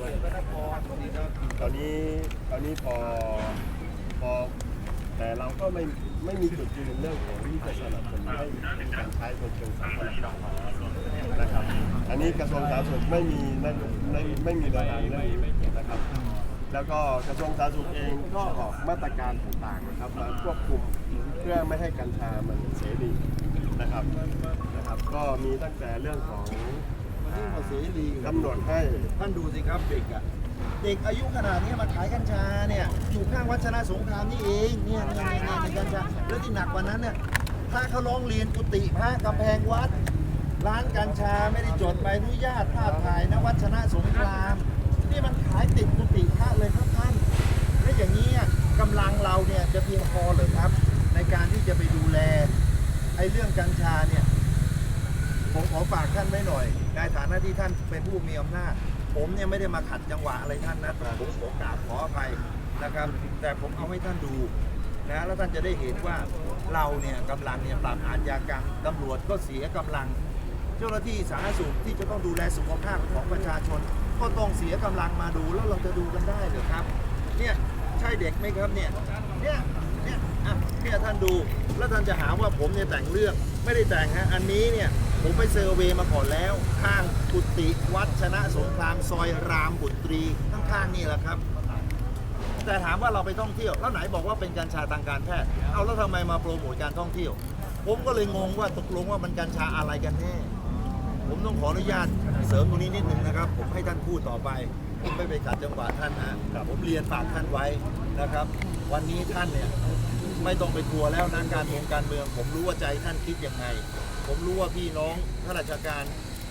ด้วยตอนนี้ตอนนี้พอพอแต่เราก็ไม่ไม่มีจุดยืนเรื่องของที่จะสนับสนุนให้มีการใช้คนเชิงสาธารณะนะครับ อันนี้กระทรวงสาธารณสุขไม่มีไม่ไม่ไม่มีแนวทางเรื่องนี้นะครับ แล้วก็กระทรวงสาธารณสุขเองก็ออกมาตรการต่างๆนะครับมาควบคุมเพื่อไม่ให้กัญชามันเสรีนะครับนะครับ ก็มีตั้งแต่เรื่องของ ยิ่งกว่าเสรีกำหนดให้ท่านดูสิครับเด็กอะเด็กอายุขนาดนี้มาขายกัญชาเนี่ยอยู่ข้างวัชนะสงครามนี่เองเนี่ยเนี่ยเนี่ยเนี่ยกัญชาแล้วที่หนักกว่านั้นเนี่ยถ้าเขาร้องเรียนกุฏิพระกำแพงวัด ร้านกัญชาไม่ได้จดใบอนุญาตภาพถ่ายนวัชนะสงครามนี่มันขายติดกุฏิพระเลยครับท่านและอย่างนี้อะกำลังเราเนี่ยจะเพียงพอหรือครับ ในการที่จะไปดูแลไอ้เรื่องกัญชาเนี่ย ผมขอฝากท่านไว้หน่อยในฐานะที่ท่านเป็นผู้มีอำนาจ ผมเนี่ยไม่ได้มาขัดจังหวะอะไรท่านนะผมขอกราบขออภัยนะครับ แต่ผมเอาให้ท่านดูนะแล้วท่านจะได้เห็นว่าเราเนี่ยกำลังเนี่ยปราบอาชญากรรมตำรวจก็เสียกำลัง เจ้าหน้าที่สาธารณสุขที่จะต้องดูแลสุขภาพของประชาชน ก็ต้องเสียกำลังมาดูแล้วเราจะดูกันได้หรือครับเนี่ยใช่เด็กไหมครับเนี่ยเนี่ยเนี่ยอะเนี่ยท่านดูแล้วท่านจะหาว่าผมเนี่ยแต่งเรื่องไม่ได้แต่งฮะอันนี้เนี่ย ผมไปเซอร์เวย์มาก่อนแล้ว ข้างกุฏิวัดชนะสงครามซอยรามบุตรี ข้างๆนี่แหละครับ แต่ถามว่าเราไปท่องเที่ยว แล้วไหนบอกว่าเป็นกัญชาทางการแพทย์ เอาแล้วทำไมมาโปรโมทการท่องเที่ยว ผมก็เลยงงว่าตกลงว่ามันกัญชาอะไรกันแน่ ผมต้องขออนุญาตเสริมตรงนี้นิดนึงนะครับ ผมให้ท่านพูดต่อไปผมไม่ไปขัดจังหวะท่านนะผมเรียนฝากท่านไว้นะครับ วันนี้ท่านเนี่ย ไม่ต้องไปกลัวแล้วนะการเมืองการเมือง ผมรู้ว่าใจท่านคิดยังไง ผมรู้ว่าพี่น้องข้าราชการ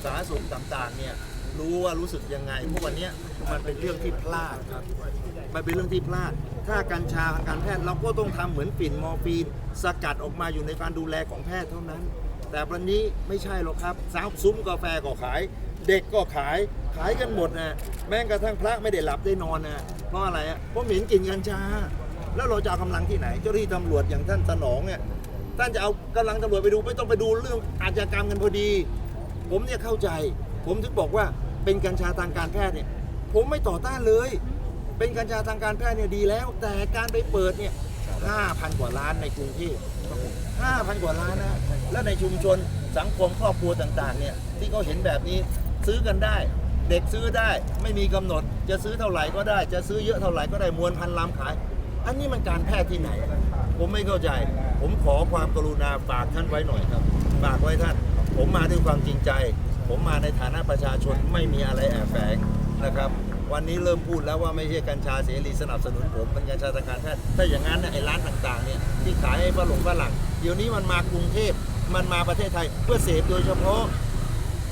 สาธารณสุขต่างๆเนี่ยรู้ว่ารู้สึกยังไงเพราะวันนี้มันเป็นเรื่องที่พลาดครับมันเป็นเรื่องที่พลาด ถ้ากัญชาทางการแพทย์เราก็ต้องทำเหมือนฝิ่นมอร์ฟีน สกัดออกมาอยู่ในการดูแลของแพทย์เท่านั้น แต่วันนี้ไม่ใช่หรอกครับสาวซุ้มกาแฟก็ขาย เด็กก็ขายขายกันหมดนะแม้กระทั่งพระไม่ได้หลับได้นอนนะเพราะอะไรอะเพราะเหม็นกลิ่นกัญชา แล้วเราจะเอากำลังที่ไหน เจ้าหน้าที่ตำรวจอย่างท่านสนองเนี่ยท่านจะเอากำลังตำรวจไปดูไม่ต้องไปดูเรื่องอาชญากรรมกันพอดี ผมเนี่ยเข้าใจ ผมถึงบอกว่าเป็นกัญชาทางการแพทย์เนี่ย ผมไม่ต่อต้านเลย เป็นกัญชาทางการแพทย์เนี่ยดีแล้ว แต่การไปเปิดเนี่ย5,000 กว่าล้านในกรุงเทพ5,000 กว่าล้านนะแล้วในชุมชนสังคมครอบครัวต่างๆเนี่ยที่เขาเห็นแบบนี้ซื้อกันได้ เด็กซื้อได้ไม่มีกำหนด จะซื้อเท่าไหร่ก็ได้ จะซื้อเยอะเท่าไหร่ก็ได้มวลพันลำขาย อันนี้มันการแพทย์ที่ไหน ผมไม่เข้าใจ ผมขอความกรุณาฝากท่านไว้หน่อยครับ ฝากไว้ท่าน ผมมาด้วยความจริงใจ ผมมาในฐานะประชาชนไม่มีอะไรแอบแฝงนะครับ วันนี้เริ่มพูดแล้วว่าไม่ใช่กัญชาเสรีสนับสนุนผมเป็นกัญชาทางการแพทย์ถ้าอย่างนั้นไอ้ร้านต่างๆเนี่ยที่ขายให้ฝรั่งฝรั่งเดี๋ยวนี้มันมากรุงเทพมันมาประเทศไทยเพื่อเสพโดยเฉพาะ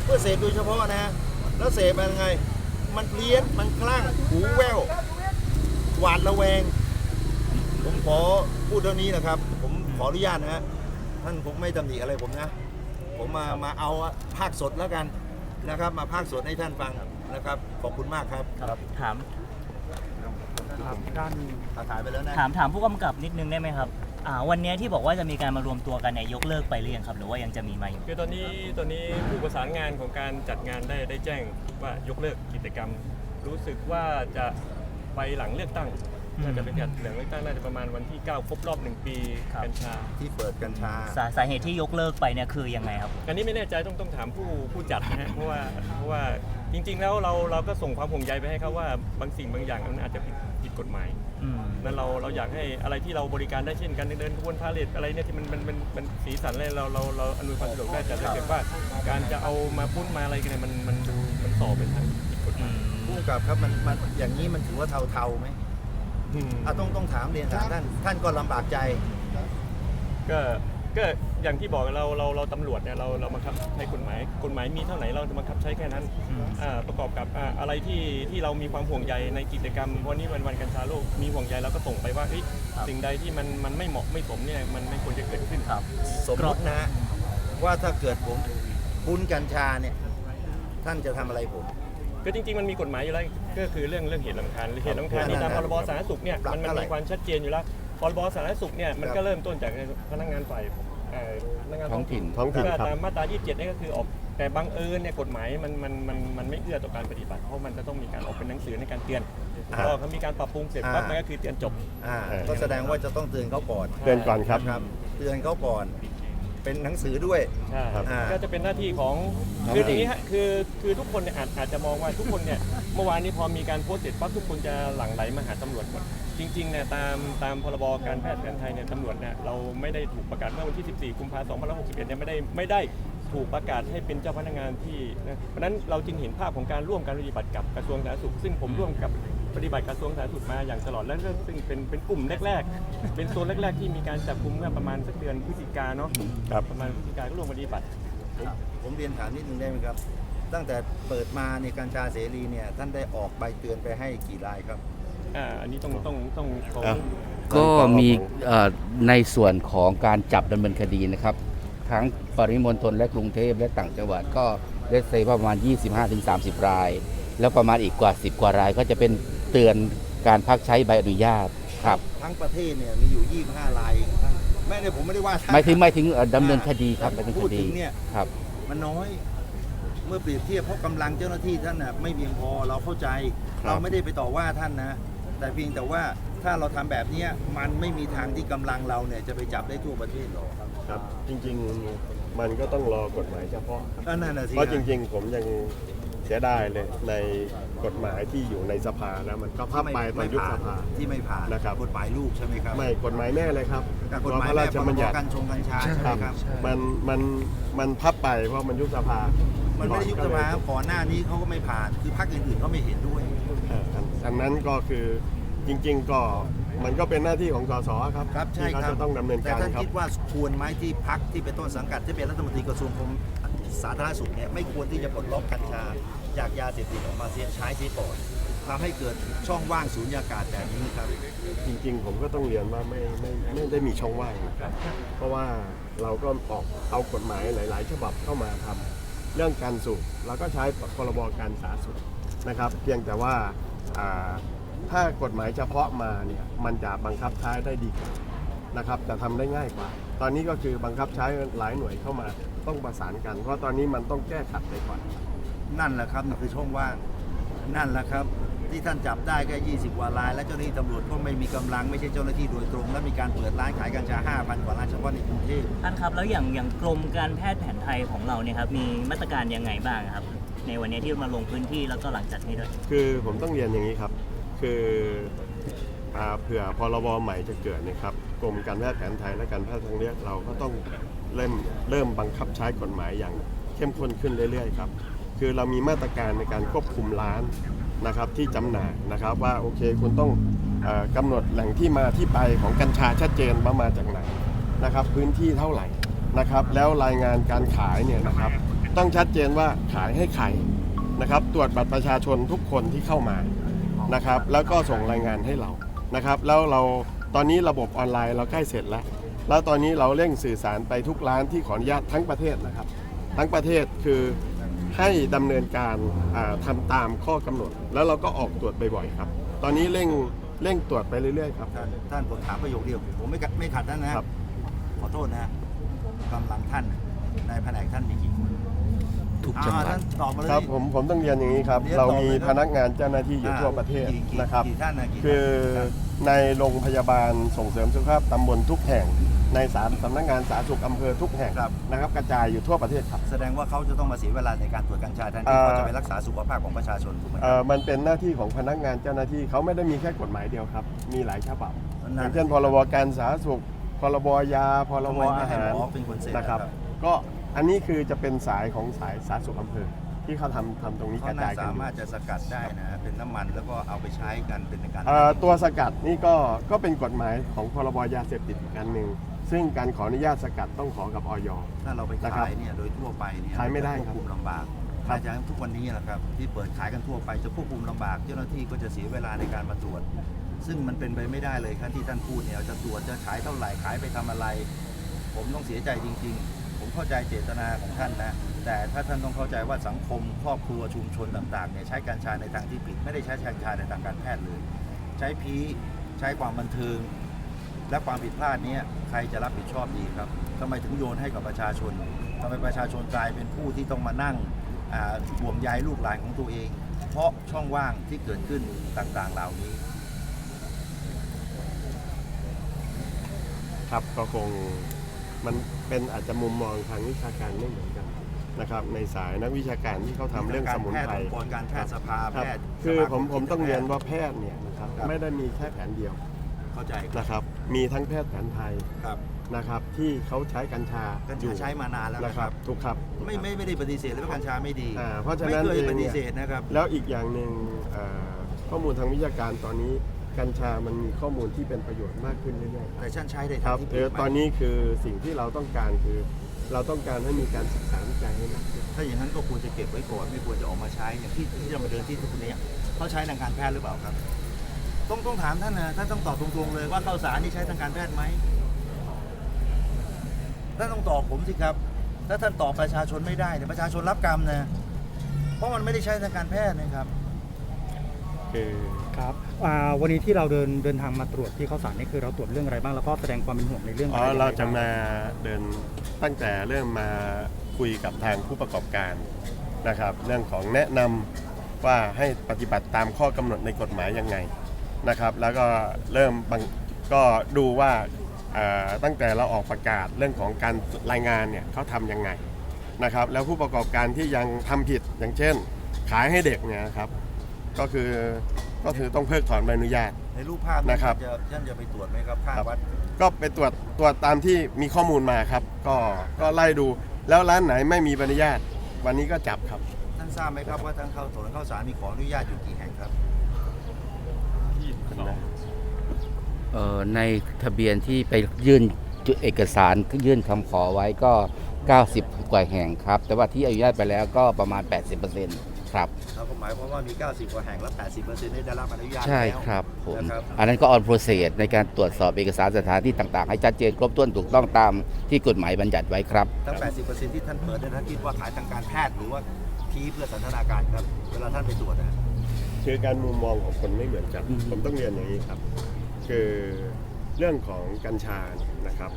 เพื่อเสพโดยเฉพาะนะ แล้วเสพมันยังไง มันเพี้ยนมันคลั่งหูแว่วหวาดระแวง ผมขอพูดเท่านี้นะครับ ผมขออนุญาตนะฮะท่านคงไม่ตำหนิอะไรผมนะ ผมมามาเอาภาคสดแล้วกันนะครับ มาภาคสดให้ท่านฟังนะครับ ขอบคุณมากครับครับถามถ่ายไปแล้วนะถามถามผู้กำกับนิดนึงได้ไหมครับอ่าวันเนี้ยที่บอกว่าจะมีการมารวมตัวกันเนี่ยยกเลิกไปหรือยังครับ หรือว่ายังจะมีมาอยู่คือตอนนี้ตอนนี้ผู้ประสานงานของการจัดงานได้ได้แจ้งว่ายกเลิกกิจกรรม รู้สึกว่าจะไปหลังเลือกตั้งอืม น่าจะเป็นการหลังเลือกตั้งน่าจะประมาณวันที่ 9 ครบรอบหนึ่งปีครับ กัญชา ที่เปิดกัญชา สาสาเหตุที่ยกเลิกไปเนี่ยคือยังไงครับอันนี้ไม่แน่ใจต้องต้องถามผู้ผู้จัดนะฮะเพราะว่าเพราะว่าจริง ๆ แล้วเราเราก็ส่งความห่วงใยไปให้เขาว่าบางสิ่งบางอย่างมันอาจจะผิดผิดกฎหมายอืม นั้นเราเราอยากให้อะไรที่เราบริการได้เช่นการเดินขบวนพาเลทอะไรเนี่ยที่มันมันมันมันสีสันอะไรเราเราเราอำนวยความสะดวกได้แต่ถ้าเกิดว่าการจะเอามาพุ่นมาอะไรกันเนี่ยมันมันดูมันสอบเป็นทางผิดกฎหอืมายมผู้กำกับครับมันมันอย่างนี้มันถือว่าเทาๆไหม อืมอะต้องต้องถามเรียนถามท่าน ท่านก็ลำบากใจ ก็ก็อย่างที่บอกเราเราเราตำรวจเนี่ยเราเราบังคับใช้กฎหมายกฎหมายมีเท่าไหร่เราจะบังคับใช้แค่นั้นอืมอ่าประกอบกับอ่าอะไรที่ที่เรามีความห่วงใยในกิจกรรมวันนี้วันวันกัญชาโลกมีห่วงใยเราก็ส่งไปว่าเฮ้ยสิ่งใดที่มันมันไม่เหมาะไม่สมเนี่ยมันไม่ควรจะเกิดขึ้นครับ สมมตินะฮะว่าถ้าเกิดผมคุ้นกัญชาเนี่ย ท่านจะทำอะไรผม ก็จริงๆมันมีกฎหมายอยู่แล้วก็คือเรื่องเรื่องเหตุรำคาญเหตุรำคาญนี่ครัตาบมพรบสาธารณสุขเนี่ยปรับมันมันเท่าไหร่มีความชัดเจนอยู่แล้วพรบสาธารณสุขเนี่ยมันครัก็บเริ่มต้นจากพนักงานฝ่ายเอ่อพนักงานท้องถิ่นท้องถิ่นก็ครับ ตามมาตรา 27นี่ก็คือออกแต่บังเอิญเนี่ยกฎหมายมันมันมันมันไม่เอื้อต่อการปฏิบัติเพราะมันจะต้องมีการออกเป็นหนังสือในการเตือนอ่าก็เขามีการปรับปรุงเสร็จปั๊บอ่ามัมันก็คือเตือนจบ อ่าก็แสดงว่าจะต้องเตือนเขาก่อนเตือนก่อนครับ นะครับ เตือนเขาก่อน เป็นหนังสือด้วย ใช่ครับอ่าก็จะเป็นหน้าที่ของคืออย่างนี้ฮะคือคือทุกคนเนี่ยอาจอาจจะมองว่าทุกคนเนี่ยเมื่อวานนี้พอมีการโพสต์เสร็จปั๊บทุกคนจะหลั่งไหลมาหาตำรวจหมดจริงๆเนี่ยตามตามพรบการแพทย์แผนไทยเนี่ยตำรวจเนี่ยเราไม่ได้ถูกประกาศเมื่อวันที่ 14 กุมภาพันธ์2561เนี่ยไม่ได้ไม่ได้ถูกประกาศให้เป็นเจ้าพนักงานที่นะเพราะฉะนั้นเราจึงเห็นภาพของการร่วมการปฏิบัติกับกระทรวงสาธารณสุข ซึ่งผมร่วมกับ ปฏิบัติกระทรวงสาธารณสุขมาอย่างตลอดและซึ่งเป็นเป็นกลุ่มแรก ๆ เป็นโซนแรก ๆ ที่มีการจับกลุ่มเมื่อประมาณสักเดือนพฤศจิกาเนาะครับ ประมาณพฤศจิกาก็ร่วมปฏิบัติ ผมผมเรียนถามนิดนึงได้ไหมครับ ตั้งแต่เปิดมาในกัญชาเสรีเนี่ยท่านได้ออกใบเตือนไปให้กี่รายครับ อ่าอันนี้ต้องต้องต้องขอ อะ ก็มีเอ่อในส่วนของการจับดำเนินคดีนะครับ ทั้งปริมณฑลและกรุงเทพและต่างจังหวัดก็เลสเซประมาณ 25-30 ราย แล้วประมาณอีกกว่า 10 กว่ารายก็จะเป็น เตือนการพักใช้ใบอนุญาตครับทั้งประเทศเนี่ยมีอยู่ 25รายเองท่านไม่ได้ผมไม่ได้ว่าท่านไม่ถึงไม่ถึงเอ่อดำเนินคดีครับแต่ดำเนินพูคดดีถึงเนี่ยครับ มันน้อย เมื่อเปรียบเทียบเพราะกำลังเจ้าหน้าที่ท่านน่ะไม่เพียงพอเราเข้าใจครับ เราไม่ได้ไปต่อว่าท่านนะ แต่เพียงแต่ว่าถ้าเราทำแบบเนี้ยมันไม่มีทางที่กำลังเราเนี่ยจะไปจับได้ทั่วประเทศหรอกครับครับจริงๆมันก็ต้องรอกฎหมายเฉพาะครับก็นั่นน่ะสิเพราะจริง ๆ ผมยัง เสียดายเลยในกฎหมายที่อยู่ในสภานะมันก็พับไปตอนยุบสภา ที่ไม่ผ่านนะครับ กฎหมายลูกใช่ไหมครับไม่กฎหมายแม่เลยครับกับกฎหมายพระแม่ราพชรบัญบญัติกัญชงกัญชาใช่ไหมครับมันมันมันพับไปเพราะมันยุบสภา มันไม่ได้ยุบสภาครับก่อนหน้านี้เขาก็ไม่ผ่าน คือพรรคอื่นๆเขาไม่เห็นด้วยเอ่ออันอันนั้นก็คือจริง ๆ ก็มันก็เป็นหน้าที่ของสสครับครับใช่ที่เขาครับจะต้องดำเนินแต่การท่านครับคิดว่าควรไหมที่พักที่เป็นต้นสังกัดที่เป็นรัฐมนตรีกระทรวงคม สาธารณสุขเนี่ยไม่ควรที่จะปลดล็อกกัญชาจากยาเสพติดออกมาเสียใช้เสียก่อนทำให้เกิดช่องว่างสูญญากาศแบบนี้ครับ จริงๆ ผมก็ต้องเรียนว่าไม่ไม่ไม่ได้มีช่องว่างนะครับ เพราะว่าเราก็ออกเอากฎหมายหลาย ๆ ฉบับเข้ามาทำเรื่องการสูบเราก็ใช้พรบการสาธารณสุขนะครับ เพียงแต่ว่าถ้ากฎหมายเฉพาะมาเนี่ยมันจะบังคับใช้ได้ดีกว่านะครับแต่ทำได้ง่ายกว่า ตอนนี้ก็คือบังคับใช้หลายหน่วยเข้ามาต้องประสานกัน เพราะตอนนี้มันต้องแก้ขัดไปก่อน นั่นแหละครับนี่คือช่องว่าง นั่นแหละครับ ที่ท่านจับได้แค่20กว่าราย และเจ้าหน้าที่ตำรวจก็ไม่มีกำลังไม่ใช่เจ้าหน้าที่โดยตรง และมีการเปิดร้านขายกัญชา 5,000 กว่าร้านเฉพาะในกรุงเทพ ท่านครับแล้วอย่างอย่างกรมการแพทย์แผนไทยของเราเนี่ยครับมีมาตรการยังไงบ้างครับ ในวันนี้ที่มาลงพื้นที่แล้วก็หลังจากนี้ด้วย คือผมต้องเรียนอย่างนี้ครับ คืออ่า เผื่อพรบใหม่จะเกิดนะครับกรมการแพทย์แผนไทยและการแพทย์ทางเลือกเราก็ต้องเริ่มเริ่มบังคับใช้กฎหมายอย่างเข้มข้นขึ้นเรื่อยๆครับคือเรามีมาตรการในการควบคุมร้านนะครับที่จำหน่ายนะครับว่าโอเคคุณต้องออกำหนดแหล่งที่มาที่ไปของกัญชาชัดเจนว่ามาจากไหนนะครับพื้นที่เท่าไหร่นะครับแล้วรายงานการขายเนี่ยนะครับต้องชัดเจนว่าขายให้ใครนะครับตรวจบัตรประชาชนทุกคนที่เข้ามานะครับแล้วก็ส่งรายงานให้เรา นะครับแล้วเราตอนนี้ระบบออนไลน์เราใกล้เสร็จแล้ว แล้วตอนนี้เราเร่งสื่อสารไปทุกร้านที่ขออนุญาตทั้งประเทศนะครับ ทั้งประเทศคือให้ดำเนินการอ่าทำตามข้อกำหนด แล้วเราก็ออกตรวจบ่อยๆครับ ตอนนี้เร่งเร่งตรวจไปเรื่อยๆครับท่านท่านผมถามประโยคเดียวผมไม่กัดไม่ขัดท่านนะครับขอโทษนะกำลังท่านในแผนกท่านมีกี่คนทุก จังหวัอ่าดท่านตอบมาเลย ครับผมผมต้องเรียนอย่างนี้ครับ เรียนเราต่อมีเลยครับพนักงานเจ้าหน้าที่อยู่ทั่วประเทศกี่กี่นะครับ กี่ท่านนะกี่ท่านคือกี่ท่านในโรงพยาบาลส่งเสริมสุขภาพตำบลทุกแห่ง ในสามสำนักงานสาธารณสุขอำเภอทุกแห่งครับ นะครับ กระจายอยู่ทั่วประเทศครับ แสดงว่าเขาจะต้องมาเสียเวลาในการตรวจกัญชาแทนเอ่ที่อเขาจะไปรักษาสุขภาพของประชาชนถูกไหมเอ่อมันเป็นหน้าที่ของพนักงานเจ้าหน้าที่เขาไม่ได้มีแค่กฎหมายเดียวครับ มีหลายฉบับอย่างเช่นพรบการสาธารณสุขพรบยาพรทำบไมไม่อาให้หารหมอเป็นคนเซ็นนะครับ ก็ อันนี้คือจะเป็นสายของสายสาธารณสุขอำเภอ ที่เขาทำทำตรงนี้กเขาระน่าจายกันสาอยู่มารถจะสกัดได้นะเป็นน้ำมันแล้วก็เอาไปใช้กันเป็นในการเอ่อตัวสกัดนี่ก็ก็เป็นกฎหมายของพรบยาเสพติดอีกอันหนึ่งซึ่งการขออนุญาตสกัดต้องขอกับออย ถ้าเราไปนะครับขายเนี่ยโดยทั่วไปเนี่ยขายไม่ได้ครับควบคุมลำบากครับ อาจารย์ทุกวันนี้นะครับที่เปิดขายกันทั่วไปจะควบคุมลำบากเจ้าหน้าที่ก็จะเสียเวลาในการมาตรวจ ซึ่งมันเป็นไปไม่ได้เลยครับที่ท่านพูดเนี่ยจะตรวจจะขายเท่าไหร่ขายไปทำอะไร ผมต้องเสียใจจริง ๆ ผมเข้าใจเจตนาของท่านนะ แต่ถ้าท่านต้องเข้าใจว่าสังคมครอบครัวชุมชนต่างๆเนี่ยใช้กัญชาในทางที่ผิด ไม่ได้ใช้กัญชาในทางการแพทย์เลย ใช้พีใช้ความบันเทิง และความผิดพลาดนี้ใครจะรับผิดชอบดีครับทำไมถึงโยนให้กับประชาชนทำให้ประชาชนกลายเป็นผู้ที่ต้องมานั่งอ่าห่วงใยลูกหลานของตัวเอง เพราะช่องว่างที่เกิดขึ้นต่างๆเหล่านี้ครับก็คง มันเป็นอาจจะมุมมองทางวิชาการไม่เหมือนกันนะครับในสายนักวิชาการที่เขาทำเรื่องสมุนไพรองค์กรการแพทย์สภาครับแพทย์คือสาผมผมต้องเรียนแพทว่าแพทย์เนี่ยนะครับครับไม่ได้มีแค่แผนเดียวเข้าใจครับนะครับ มีทั้งแพทย์แผนไทยครับนะครับที่เขาใช้กัญชากัญอยู่ชาใช้มานานแล้วนะนะคครัรับบถูกครับไม่ไม่ไม่ได้ปฏิเสธเลยว่ากัญชาไม่ดีอ่าเพราะฉะไม่นั้นเคยเองปฏิเนี่ยเสธนะครับแล้วอีกอย่างหนึ่งเอ่อข้อมูลทางวิชาการตอนนี้ กัญชามันมีข้อมูลที่เป็นประโยชน์มากขึ้นเรื่อยๆ แต่ฉันใช้ในคทารังบที่เอผิดอไหมตอนนี้คือสิ่งที่เราต้องการคือเราต้องการให้มีการศึกษาวิจัยให้มากขึ้นถ้าอย่างนั้นก็ควรจะเก็บไว้ก่อนไม่ควรจะออกมาใช้อย่างที่ที่เรามาเดินที่ทุกคนเนี้เขาใช้ทางการแพทย์หรือเปล่าครับ ต้องต้องถามท่านนะท่านต้องตอบตรงๆเลยว่าข้าวสารนี่ใช้ทางการแพทย์ไหมท่านต้องตอบผมสิครับ ถ้าท่านตอบประชาชนไม่ได้เนี่ยประชาชนรับกรรมนะเพราะมันไม่ได้ใช้ทางการแพทย์นะครับ คือครับ อ่าวันนี้ที่เราเดินเดินทางมาตรวจที่ข้าวสารนี่คือเราตรวจเรื่องอะไรบ้างแล้วก็แสดงความเป็นห่วงในเรื่องอะอ๋ไรอยังไงเราจะมาเดินตั้งแต่เริ่มมาคุยกับทางผู้ประกอบการนะครับ เรื่องของแนะนำว่าให้ปฏิบัติตามข้อกำหนดในกฎหมายยังไงนะครับ แล้วก็เริ่มบางก็ดูว่าเอ่อตั้งแต่เราออกประกาศเรื่องของการรายงานเนี่ยเขาทำยังไงนะครับ แล้วผู้ประกอบการที่ยังทำผิดอย่างเช่น ขายให้เด็กเนี่ยนะครับ ก็คือ ก็คือต้องเพิกถอนใบอนุญาต ในรูปภาพนะครับ ท่าจะท่านจะไปตรวจไหมครับข้างครับวัดก็ไปตรวจตรวจตามที่มีข้อมูลมาครับ ก็ก็ไล่ดู แล้วร้านไหนไม่มีใบอนุญาต วันนี้ก็จับครับ ท่านทราบไหมครับว่าทางเข้าถนนข้าวสารมีขออนุญาตอยู่กี่แห่งครับ เอ่อในทะเบียนที่ไปยื่นจุเอกสารยื่นคำขอไว้ก็ 90 กว่าแห่งครับ แต่ว่าที่อนุญาตไปแล้วก็ประมาณ 80% ครับ เราก็หมายความว่ามี 90 กว่าแห่งและ 80%ได้รับอนุญาตใช่แล้วครับผม นะครับ อันนั้นก็ออนโปรเซสในการตรวจสอบเอกสารสถานที่ต่างๆ ให้ชัดเจนครบถ้วนถูกต้องตามที่กฎหมายบัญญัติไว้ครับ ทั้ง 80%ที่ท่านเปิดเนี่ยท่านคิดว่าขายทางการแพทย์หรือว่าทีเพื่อสันทนาการครับ เวลาท่านไปตรวจนะ คือการมุมมองของคนไม่เหมือนกัน อืม ผมต้องเรียนอย่างนี้ครับ คือเรื่องของกัญชานะครับ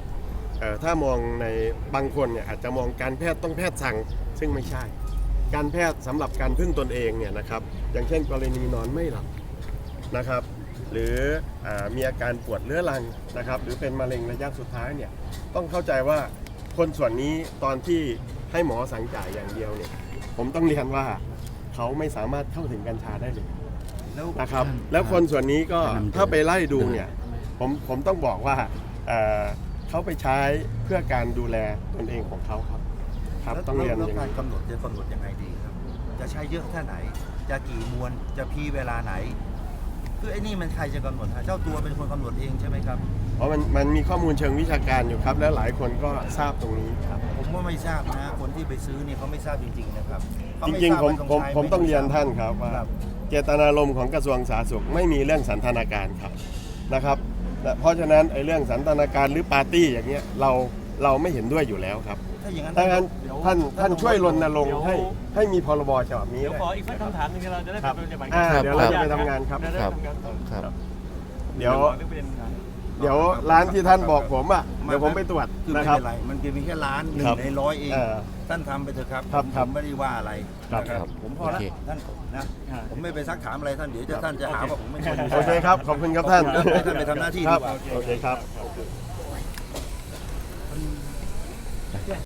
เอ่อถ้ามองในบางคนเนี่ยอาจจะมองการแพทย์ต้องแพทย์สั่ง ซึ่งไม่ใช่ การแพทย์สำหรับการพึ่งตนเองเนี่ยนะครับ อย่างเช่นกรณีนอนไม่หลับนะครับ หรืออามีอาการปวดเรื้อรังนะครับ หรือเป็นมะเร็งระยะสุดท้ายเนี่ยต้องเข้าใจว่าคนส่วนนี้ตอนที่ให้หมอสั่งจ่ายอย่างเดียวเนี่ย ผมต้องเรียนว่าเขาไม่สามารถเข้าถึงกัญชาได้เลยแล้วนะครับ แล้วคนส่วนนี้ก็แนะนำถ้าไปไล่ดูเนี่ยผมผมต้องบอกว่าเอ่อเขาไปใช้เพื่อการดูแลตนเองของเขาครับ ครับแล้วต้องเรียนแล้วอย่างการนี้กำหนดจะกำหนดยังไงดีครับ จะใช้เยอะแค่ไหน จะกี่มวลจะพีเวลาไหน คือไอ้นี่มันใครจะกำหนดฮะเจ้าตัวเป็นคนกำหนดเองใช่ไหมครับ เพราะมันมันมีข้อมูลเชิงวิชาการอยู่ครับ และหลายคนก็ทราบตรงนี้ครับ ผมว่าไม่ทราบนะคนที่ไปซื้อนี่เขาไม่ทราบจริง ๆ นะครับเขาจไริงๆผมทาบผมว่าผมใช้ต้องเรียนไทท่านครับว่าครับ เจตนารมณ์ของกระทรวงสาธารณสุขไม่มีเรื่องสันทนาการครับนะครับและเพราะฉะนั้นไอ้เรื่องสันทนาการหรือปาร์ตี้อย่างเงี้ยเราเราไม่เห็นด้วยอยู่แล้วครับถ้า อย่างนั้นดังนั้นเดี๋ยวท่านท่านช่วยรณรงเดี๋ค์ยวให้ให้มีพรบฉบับนี้เดี๋ยวด้วยขออีกสักคำถามหนึงเราจะได้ครับไปปฏิบัติอ่าการเดี๋ยวเราจะไปทำงานครับเดี๋ยวครับทำงานครับ เดี๋ยว เรื่องประเด็นการเดี๋ยวร้านที่ท่านบอกผมอะเดี๋ยวผมไปตรวจคือไม่นะครับ เป็นไร มันเพียงแค่ล้านหนึ่งครับในร้อยเอง เออท่านทำไปเถอะครับครับผมครับผมไม่ได้ว่าอะไรครับนะครับ ผมพอแล้วโอเค ท่านนะผมไม่ไปซักถามอะไรท่านเดี๋ยวจะท่านจะหาว่าผมไม่ควรโอเคครับ ขอบคุณครับท่านขอบคุณครับท่านไปทำหน้าที่ดีกว่าโอเคครับ